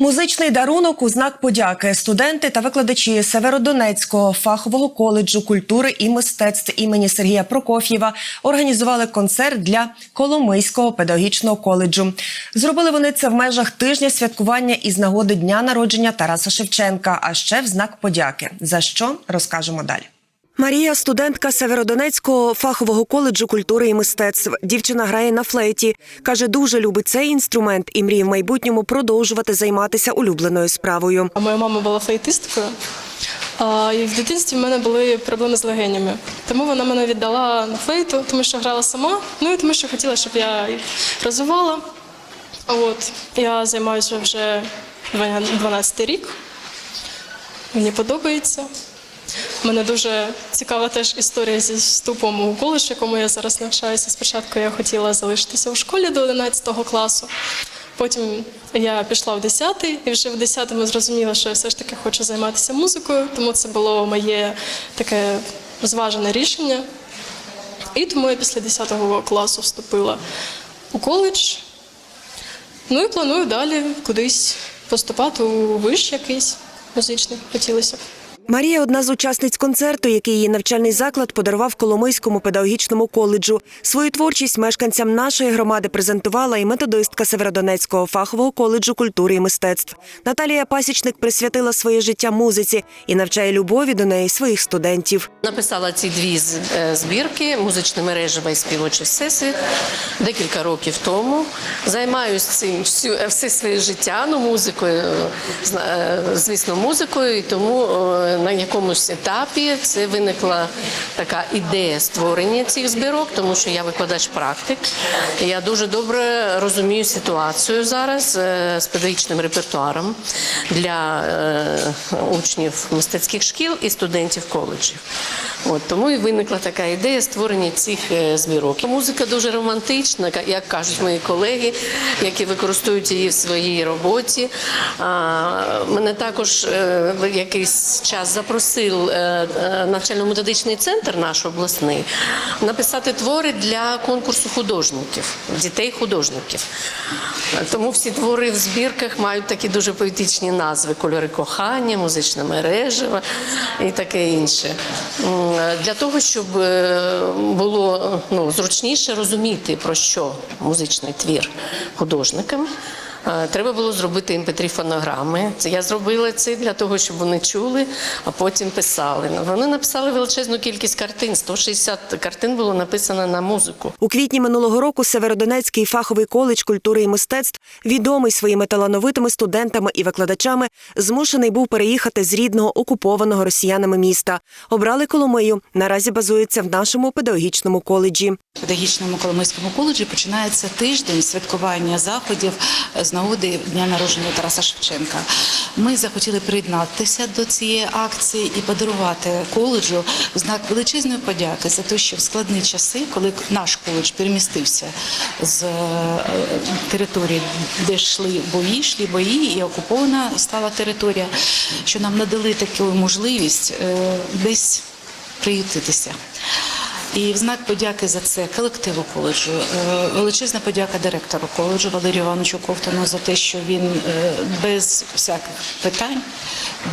Музичний дарунок у знак подяки студенти та викладачі Северодонецького фахового коледжу культури і мистецтв імені Сергія Прокоф'єва організували концерт для Коломийського педагогічного коледжу. Зробили вони це в межах тижня святкування із нагоди дня народження Тараса Шевченка, а ще в знак подяки. За що розкажемо далі. Марія студентка Северодонецького фахового коледжу культури і мистецтв. Дівчина грає на флейті. Каже, дуже любить цей інструмент і мріє в майбутньому продовжувати займатися улюбленою справою. Моя мама була флейтисткою. І в дитинстві в мене були проблеми з легенями. Тому вона мене віддала на флейту, тому що грала сама, ну і тому що хотіла, щоб я розвивала. От, я займаюся вже 12 рік. Мені подобається. Мене дуже цікава теж історія зі вступом у коледж, якому я зараз навчаюся. Спочатку я хотіла залишитися у школі до 11 класу. Потім я пішла в 10 і вже в 10-му зрозуміла, що я все ж таки хочу займатися музикою, тому це було моє таке зважене рішення. І тому я після 10 класу вступила у коледж. Ну і планую далі кудись поступати у виш якийсь музичний, хотілося б. Марія одна з учасниць концерту, який її навчальний заклад подарував Коломийському педагогічному коледжу. Свою творчість мешканцям нашої громади презентувала і методистка Северодонецького фахового коледжу культури і мистецтв. Наталія Пасічник присвятила своє життя музиці і навчає любові до неї своїх студентів. Написала ці дві е, збірки музичне мережево і співочий всесвіт декілька років тому. Займаюся цим всю, е, все своє життя, ну музикою, е, звісно, музикою, і тому на якомусь етапі це виникла така ідея створення цих збірок, тому що я викладач практик. Я дуже добре розумію ситуацію зараз е, з педагогічним репертуаром для е, учнів мистецьких шкіл і студентів коледжів. От тому і виникла така ідея створення цих е, збірок. Музика дуже романтична, як кажуть мої колеги, які використовують її в своїй роботі. Мене також якийсь час запросив е, е, навчально-методичний центр наш обласний написати твори для конкурсу художників, дітей-художників. Тому всі твори в збірках мають такі дуже поетичні назви: кольори кохання, музичне мережево і таке інше. Для того, щоб е, було ну, зручніше розуміти, про що музичний твір художникам. Е, Треба було зробити mp3 фонограми. Це я зробила це для того, щоб вони чули, а потім писали. Ну, Вони написали величезну кількість картин. 160 картин було написано на музику. У квітні минулого року Северодонецький фаховий коледж культури і мистецтв, відомий своїми талановитими студентами і викладачами, змушений був переїхати з рідного окупованого росіянами міста. Обрали Коломию. Наразі базується в нашому педагогічному коледжі. В педагогічному Коломийському коледжі починається тиждень святкування заходів з нагоди дня народження Тараса Шевченка. Ми захотіли приєднатися до цієї акції і подарувати коледжу знак величезної подяки за те, що в складні часи, коли наш коледж перемістився з е, території, де йшли бої, йшли бої, і окупована стала територія, що нам надали таку можливість е, десь приютитися. І в знак подяки за це колективу коледжу, е, величезна подяка директору коледжу Валерію Івановичу Ковтону за те, що він е, без всяких питань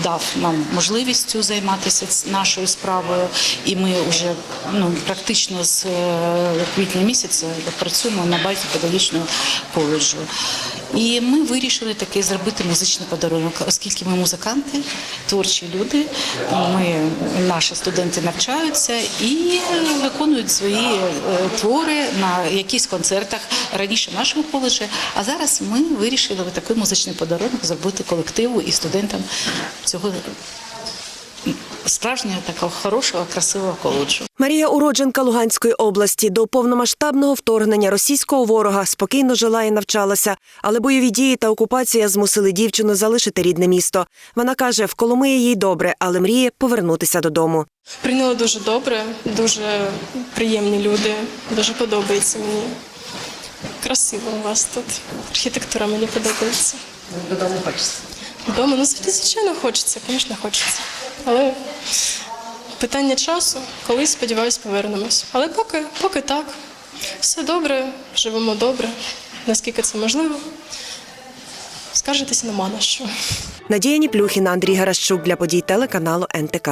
дав нам можливість займатися нашою справою. І ми вже ну, практично з е, квітня місяця працюємо на базі педагогічного коледжу. І ми вирішили таки зробити музичний подарунок, оскільки ми музиканти, творчі люди. Ми наші студенти навчаються і виконують свої е, твори на якісь концертах раніше в нашому коледжі. А зараз ми вирішили такий музичний подарунок зробити колективу і студентам цього справжнього такого хорошого, красивого коледжу. Марія уродженка Луганської області до повномасштабного вторгнення російського ворога спокійно жила і навчалася, але бойові дії та окупація змусили дівчину залишити рідне місто. Вона каже, в Коломиї їй добре, але мріє повернутися додому. Прийняли дуже добре, дуже приємні люди, дуже подобається мені. Красиво у вас тут. Архітектура мені подобається. Додому хочеться. Вдома, ну звичайно, хочеться, звісно, хочеться. Але питання часу, колись, сподіваюсь, повернемось. Але поки, поки так, все добре, живемо добре, наскільки це можливо. скаржитися нема на що. Надія Ніплюхіна, Андрій Гаращук для подій телеканалу НТК.